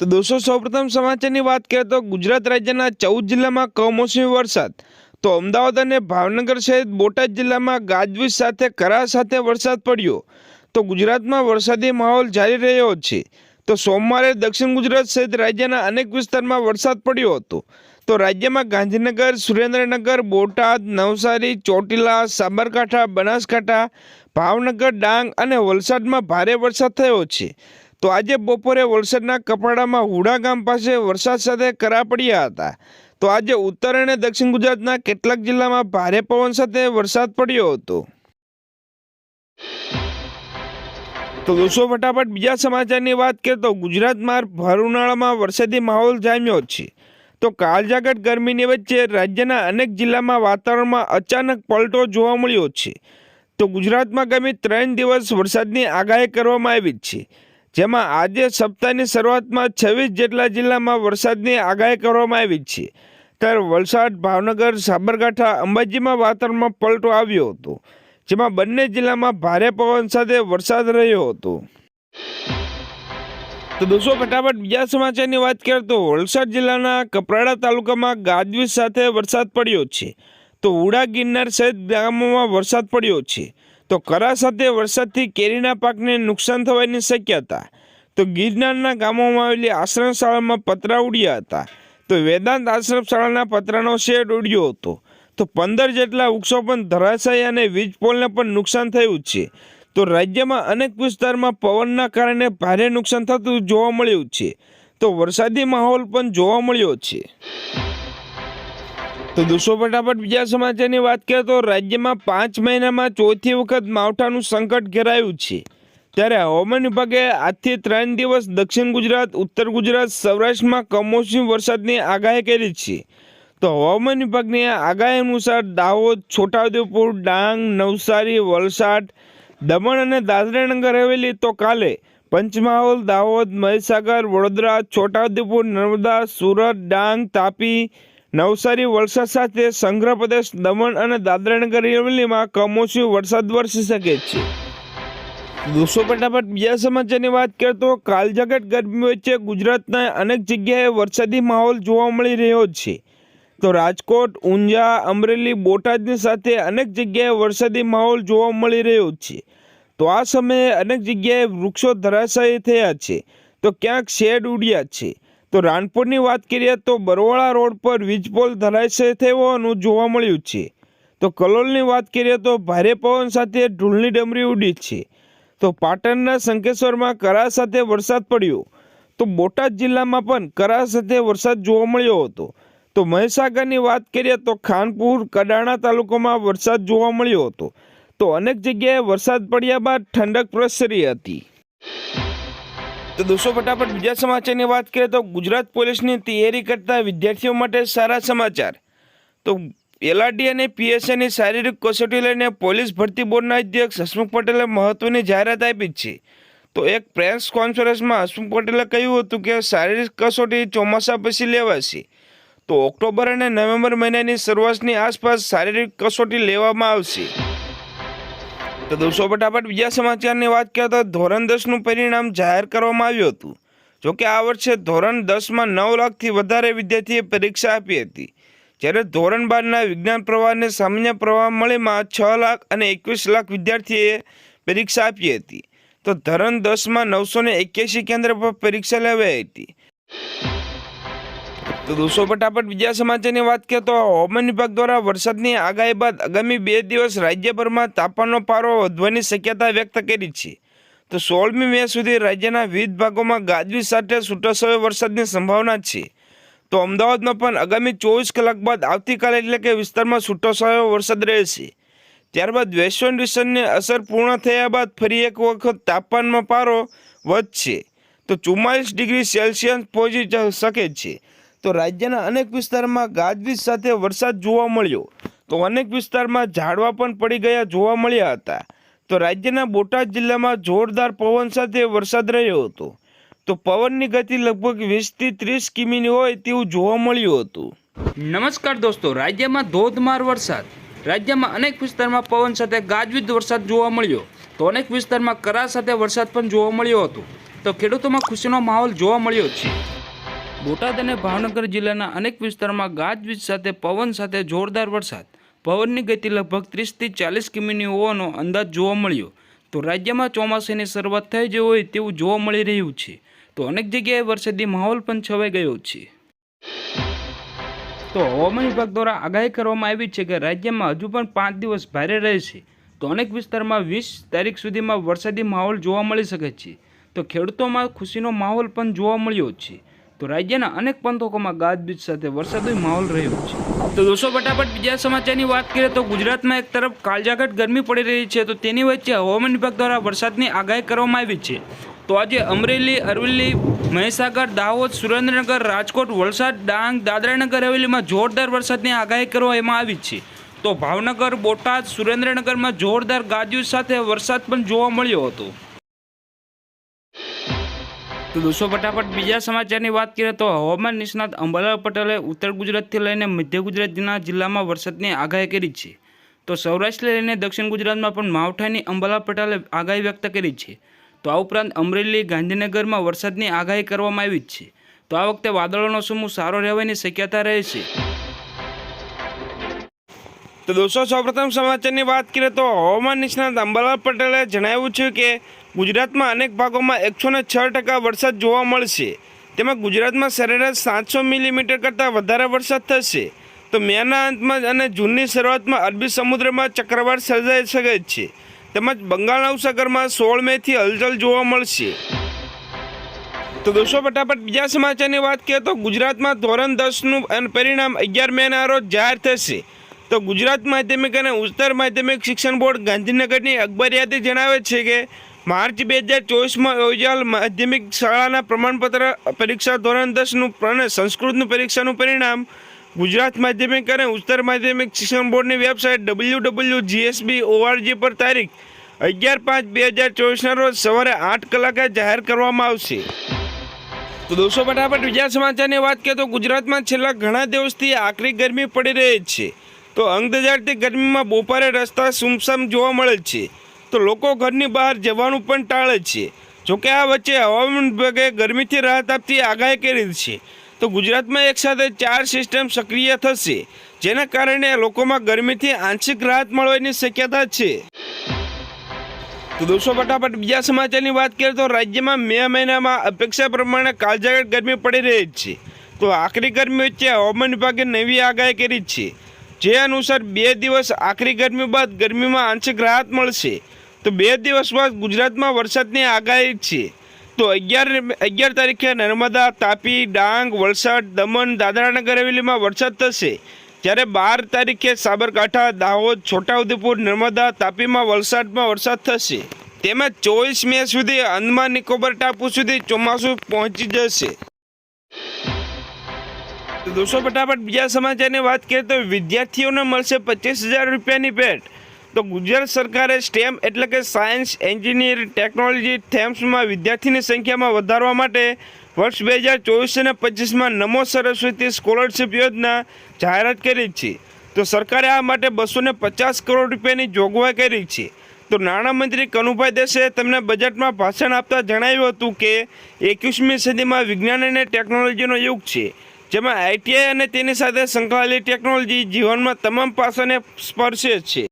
તો દોસ્તો, સૌપ્રથમ સમાચારની વાત કરીએ તો ગુજરાત રાજ્યના ચૌદ જિલ્લામાં કમોસમી વરસાદ. તો અમદાવાદ અને ભાવનગર સહિત બોટાદ જિલ્લામાં ગાજવીજ સાથે કરા સાથે વરસાદ પડ્યો. તો ગુજરાતમાં વરસાદી માહોલ જારી રહ્યો છે. તો સોમવારે દક્ષિણ ગુજરાત સહિત રાજ્યના અનેક વિસ્તારમાં વરસાદ પડ્યો હતો. તો રાજ્યમાં ગાંધીનગર, સુરેન્દ્રનગર, બોટાદ, નવસારી, ચોટીલા, સાબરકાંઠા, બનાસકાંઠા, ભાવનગર, ડાંગ અને વલસાડમાં ભારે વરસાદ થયો છે. તો આજે બપોરે વલસાડના કપરાડામાં હુડા ગામ પાસે વરસાદ સાથે કરા પડ્યા હતા. તો આજે ઉત્તર અને દક્ષિણ ગુજરાતના કેટલાક જિલ્લામાં ભારે પવન સાથે વરસાદ પડ્યો હતો. તો દોસ્તો, ફટાફટ બીજા સમાચારની વાત કરીએ તો ગુજરાતમાં ભર ઉનાળામાં વરસાદી માહોલ જામ્યો છે. તો કાળજાગટ ગરમીની વચ્ચે રાજ્યના અનેક જિલ્લામાં વાતાવરણમાં અચાનક પલટો જોવા મળ્યો છે. તો ગુજરાતમાં ગમે ત્રણ દિવસ વરસાદની આગાહી કરવામાં આવી છે. જેમાં આજે સપ્તાહની શરૂઆતમાં છવ્વીસ જેટલા જિલ્લામાં વરસાદની આગાહી કરવામાં આવી છે. ત્યારે વલસાડ, ભાવનગર, સાબરકાંઠા, અંબાજીમાં વાતાવરણમાં પલટો આવ્યો હતો, જેમાં બંને જિલ્લામાં ભારે પવન સાથે વરસાદ રહ્યો હતો. તો દોસ્તો, ફટાફટ બીજા સમાચારની વાત કરીએ તો વલસાડ જિલ્લાના કપરાડા તાલુકામાં ગાજવીજ સાથે વરસાદ પડ્યો છે. તો ઉડા, ગિરનાર સહિત ગામોમાં વરસાદ પડ્યો છે. તો કરા સાથે વરસાદથી કેરીના પાકને નુકસાન થવાની શક્યતા. તો ગિરનારના ગામોમાં આવેલી આશ્રમ શાળામાં પતરા ઉડ્યા હતા. તો વેદાંત આશ્રમ શાળાના પતરાનો શેડ ઉડ્યો હતો. તો પંદર જેટલા વૃક્ષો પણ ધરાશાય અને વીજ પોલને પણ નુકસાન થયું છે. તો રાજ્યમાં અનેક વિસ્તારમાં પવનના કારણે ભારે નુકસાન થતું જોવા મળ્યું છે. તો વરસાદી માહોલ પણ જોવા મળ્યો છે. તો દોસ્તો ફટાફટ બીજા સમાચારની વાત કરીએ તો રાજ્યમાં પાંચ મહિનામાં ચોથી વખત માવઠાનું સંકટ ઘેરાયું છે. ત્યારે હવામાન વિભાગે આજથી ત્રણ દિવસ દક્ષિણ ગુજરાત, ઉત્તર ગુજરાત, સૌરાષ્ટ્રમાં કમોસમી વરસાદની આગાહી કરી છે. તો હવામાન વિભાગની આગાહી અનુસાર દાહોદ, છોટાઉદેપુર, ડાંગ, નવસારી, વલસાડ, દમણ અને દાદરાનગર હવેલી તો કાલે પંચમહાલ, દાહોદ, મહીસાગર, વડોદરા, છોટાઉદેપુર, નર્મદા, સુરત, ડાંગ, તાપી નવસારી વલસાડ સાથે સંગ્રહ પ્રદેશ દમણ અને દાદરાનગર હવેલીમાં કમોસમી વરસાદ વરસી શકે છે. દોસ્તો, ફટાફટ બીજા સમાચારની વાત કરીએ તો કાલજગટ ગરમી વચ્ચે ગુજરાતના અનેક જગ્યાએ વરસાદી માહોલ જોવા મળી રહ્યો છે. તો રાજકોટ, ઊંઝા, અમરેલી, બોટાદની સાથે અનેક જગ્યાએ વરસાદી માહોલ જોવા મળી રહ્યો છે. તો આ સમયે અનેક જગ્યાએ વૃક્ષો ધરાશાયી થયા છે. તો ક્યાંક શેડ ઉડ્યા છે. તો રાણપુરની વાત કરીએ તો બરવાળા રોડ પર વીજપોલ થયો હોવાનું જોવા મળ્યું છે. તો કલોલની વાત કરીએ તો ભારે પવન સાથે ઢૂળની ડમરી ઉડી છે. તો પાટણના શંકેશ્વરમાં કરા સાથે વરસાદ પડ્યો. તો બોટાદ જિલ્લામાં પણ કરા સાથે વરસાદ જોવા મળ્યો હતો. તો મહીસાગરની વાત કરીએ તો ખાનપુર, કડાણા તાલુકામાં વરસાદ જોવા મળ્યો હતો. તો અનેક જગ્યાએ વરસાદ પડ્યા બાદ ઠંડક પ્રસરી હતી. તો દોસ્તો, ફટાફટ બીજા સમાચારની વાત કરીએ તો ગુજરાત પોલીસની તૈયારી કરતા વિદ્યાર્થીઓ માટે સારા સમાચાર. તો એલઆરડી અને પીએસએની શારીરિક કસોટી લઈને પોલીસ ભરતી બોર્ડના અધ્યક્ષ હસમુખ પટેલે મહત્વની જાહેરાત આપી છે. તો એક પ્રેસ કોન્ફરન્સમાં હસમુખ પટેલે કહ્યું હતું કે શારીરિક કસોટી ચોમાસા પછી લેવાશે. તો ઓક્ટોબર અને નવેમ્બર મહિનાની શરૂઆતની આસપાસ શારીરિક કસોટી લેવામાં આવશે. તો દોસ્તો ફટાફટ બીજા સમાચારની વાત કરીએ તો ધોરણ દસનું પરિણામ જાહેર કરવામાં આવ્યું હતું. જોકે આ વર્ષે ધોરણ દસમાં નવ લાખથી વધારે વિદ્યાર્થીએ પરીક્ષા આપી હતી. જ્યારે ધોરણ બારના વિજ્ઞાન પ્રવાહને સામાન્ય પ્રવાહ મળીમાં છ લાખ અને એકવીસ લાખ વિદ્યાર્થીએ પરીક્ષા આપી હતી. તો ધોરણ દસમાં નવસો ને એક્યાસી કેન્દ્ર પર પરીક્ષા લેવાઈ હતી. તો દોસ્તો, ફટાફટ બીજા સમાચારની વાત કરીએ તો હવામાન વિભાગ દ્વારા વરસાદની આગાહી બાદ આગામી બે દિવસ રાજ્યભરમાં તાપમાનનો પારો વધવાની શક્યતા વ્યક્ત કરી છે. તો સોળમી મે સુધી રાજ્યના વિવિધ ભાગોમાં ગાજવીજ સાથે છૂટાછવાયો વરસાદની સંભાવના છે. તો અમદાવાદમાં પણ આગામી ચોવીસ કલાક બાદ આવતીકાલે એટલે કે વિસ્તારમાં છૂટાછવાયો વરસાદ રહેશે. ત્યારબાદ વેસ્ટર્ન ડિસ્ટર્બની અસર પૂર્ણ થયા બાદ ફરી એક વખત તાપમાનમાં પારો વધશે. તો ચુમ્માલીસ ડિગ્રી સેલ્સિયસ પહોંચી શકે છે. તો રાજ્યના અનેક વિસ્તારમાં ગાજવીજ સાથે વરસાદ જોવા મળ્યો. તો અનેક વિસ્તારમાં ઝાડવા પણ પડી ગયા જોવા મળ્યા હતા. તો રાજ્યના બોટાદ જિલ્લામાં જોરદાર પવન સાથે વરસાદ રહ્યો હતો. તો પવનની ગતિ લગભગ વીસથી ત્રીસ કિમીની હોય તેવું જોવા મળ્યું હતું. નમસ્કાર દોસ્તો, રાજ્યમાં ધોધમાર વરસાદ. રાજ્યમાં અનેક વિસ્તારમાં પવન સાથે ગાજવીજ વરસાદ જોવા મળ્યો. તો અનેક વિસ્તારમાં કરા સાથે વરસાદ પણ જોવા મળ્યો હતો. તો ખેડૂતોમાં ખુશીનો માહોલ જોવા મળ્યો છે. બોટાદ અને ભાવનગર જિલ્લાના અનેક વિસ્તારમાં ગાજવીજ સાથે, પવન સાથે જોરદાર વરસાદ. પવનની ગતિ લગભગ ત્રીસથી ચાલીસ કિમીની હોવાનો અંદાજ જોવા મળ્યો. તો રાજ્યમાં ચોમાસાની શરૂઆત થઈ જ હોય તેવું જોવા મળી રહ્યું છે. તો અનેક જગ્યાએ વરસાદી માહોલ પણ છવાઈ ગયો છે. તો હવામાન વિભાગ દ્વારા આગાહી કરવામાં આવી છે કે રાજ્યમાં હજુ પણ પાંચ દિવસ ભારે રહેશે. તો અનેક વિસ્તારમાં વીસ તારીખ સુધીમાં વરસાદી માહોલ જોવા મળી શકે છે. તો ખેડૂતોમાં ખુશીનો માહોલ પણ જોવા મળ્યો છે. તો રાજ્યના અનેક પંથકોમાં ગાજવીજ સાથે વરસાદી માહોલ રહ્યો છે. તો દોસ્તો, ફટાફટ બીજા સમાચારની વાત કરીએ તો ગુજરાતમાં એક તરફ કાળજાઘટ ગરમી પડી રહી છે તો તેની વચ્ચે હવામાન વિભાગ દ્વારા વરસાદની આગાહી કરવામાં આવી છે. તો આજે અમરેલી, અરવલ્લી, મહીસાગર, દાહોદ, સુરેન્દ્રનગર, રાજકોટ, વલસાડ, ડાંગ, દાદરાનગર, હવેલીમાં જોરદાર વરસાદની આગાહી કરવામાં આવી છે. તો ભાવનગર, બોટાદ, સુરેન્દ્રનગરમાં જોરદાર ગાજવીજ સાથે વરસાદ પણ જોવા મળ્યો હતો. તો દોસ્તો, ફટાફટ બીજા સમાચારની વાત કરીએ તો હવામાન નિષ્ણાત અંબાલાલ પટેલે ઉત્તર ગુજરાતથી લઈને મધ્ય ગુજરાતના જિલ્લામાં વરસાદની આગાહી કરી છે. તો સૌરાષ્ટ્રને લઈને દક્ષિણ ગુજરાતમાં પણ માવઠાની અંબાલાલ પટેલે આગાહી વ્યક્ત કરી છે. તો આ ઉપરાંત અમરેલી, ગાંધીનગરમાં વરસાદની આગાહી કરવામાં આવી છે. તો આ વખતે વાદળોનો સમૂહ સારો રહેવાની શક્યતા રહે છે. તો દોસ્તો, સૌપ્રથમ સમાચારની વાત કરીએ તો હવામાન નિષ્ણાત અંબાલાલ પટેલે જણાવ્યું છે કે ગુજરાતમાં અનેક ભાગોમાં એકસો ને છ ટકા વરસાદ જોવા મળશે. તેમાં ગુજરાતમાં સરેરાશ સાતસો મિલીમીટર કરતાં વધારે વરસાદ થશે. તો મેના અંતમાં અને જૂનની શરૂઆતમાં અરબી સમુદ્રમાં ચક્રવાત સર્જાઈ શકે છે. તેમજ બંગાળના ઉપસાગરમાં સોળ મેથી હલચલ જોવા મળશે. તો દોસ્તો, ફટાફટ બીજા સમાચારની વાત કરીએ તો ગુજરાતમાં ધોરણ દસનું પરિણામ અગિયાર મેના રોજ જાહેર થશે. તો ગુજરાત માધ્યમિક અને ઉચ્ચતર માધ્યમિક શિક્ષણ બોર્ડ ગાંધીનગરની અખબાર યાદી જણાવે છે કે માર્ચ બે હજાર ચોવીસમાં યોજાયેલ માધ્યમિક શાળાના પ્રમાણપત્ર પરીક્ષા ધોરણ દસનું અને સંસ્કૃતનું પરીક્ષાનું પરિણામ ગુજરાત માધ્યમિક અને ઉત્તર માધ્યમિક શિક્ષણ બોર્ડની website W W GSB ORG પર તારીખ અગિયાર પાંચ બે હજાર ચોવીસના રોજ સવારે આઠ કલાકે જાહેર કરવામાં આવશે. તો દોસ્તો, ફટાફટ બીજા સમાચારની વાત કરીએ તો ગુજરાતમાં છેલ્લા ઘણા દિવસથી આકરી ગરમી પડી રહી છે. તો અંગદજાડતી ગરમીમાં બપોરે રસ્તા સુમસામ જોવા મળે છે. તો લોકો ઘરની બહાર જવાનું પણ ટાળે છે. જોકે આ વચ્ચે હવામાન વિભાગે ગરમીથી રાહત આપતી આગાહી કરી છે. તો ગુજરાતમાં એકસાથે ચાર સિસ્ટમ સક્રિય થશે, જેના કારણે લોકોમાં ગરમીથી આંશિક રાહત મળવાની શક્યતા છે. તો દોસ્તો ફટાફટ બીજા સમાચારની વાત કરીએ તો રાજ્યમાં મે મહિનામાં અપેક્ષા પ્રમાણે કાળજાગર ગરમી પડી રહી છે. તો આખરી ગરમી વચ્ચે હવામાન વિભાગે નવી આગાહી કરી છે. જે અનુસાર બે દિવસ આખરી ગરમી બાદ ગરમીમાં આંશિક રાહત મળશે. તો બે દિવસ બાદ ગુજરાતમાં વરસાદની આગાહી છે. તો અગિયાર અગિયાર તારીખે નર્મદા, તાપી, ડાંગ, વલસાડ, દમણ, દાદરાનગર હવેલીમાં વરસાદ થશે. જ્યારે બાર તારીખે સાબરકાંઠા, દાહોદ, છોટાઉદેપુર, નર્મદા, તાપીમાં વલસાડમાં વરસાદ થશે. તેમજ ચોવીસ મે સુધી અંદમાન નિકોબર ટાપુ સુધી ચોમાસું પહોંચી જશે. તો દોસ્તો, ફટાફટ બીજા સમાચારની વાત કરીએ તો વિદ્યાર્થીઓને મળશે પચીસ હજાર રૂપિયાની ભેટ. તો ગુજરાત સરકારે સ્ટેમ એટલે કે સાયન્સ એન્જિનિયર ટેકનોલોજી થેમ્સમાં વિદ્યાર્થીની સંખ્યામાં વધારવા માટે વર્ષ બે હજાર ચોવીસ અને પચીસમાં નમો સરસ્વતી સ્કોલરશિપ યોજના જાહેરાત કરી છે. તો સરકારે આ માટે બસો પચાસ કરોડ રૂપિયાની જોગવાઈ કરી છે. તો નાણામંત્રી કનુભાઈ દેસે તેમના બજેટમાં ભાષણ આપતા જણાવ્યું હતું કે, એકવીસમી સદીમાં વિજ્ઞાન અને ટેકનોલોજીનો યુગ છે. જેમાં આઈટીઆઈ અને તેની સાથે સંકળાયેલી ટેકનોલોજી જીવનમાં તમામ પાસાને સ્પર્શે છે.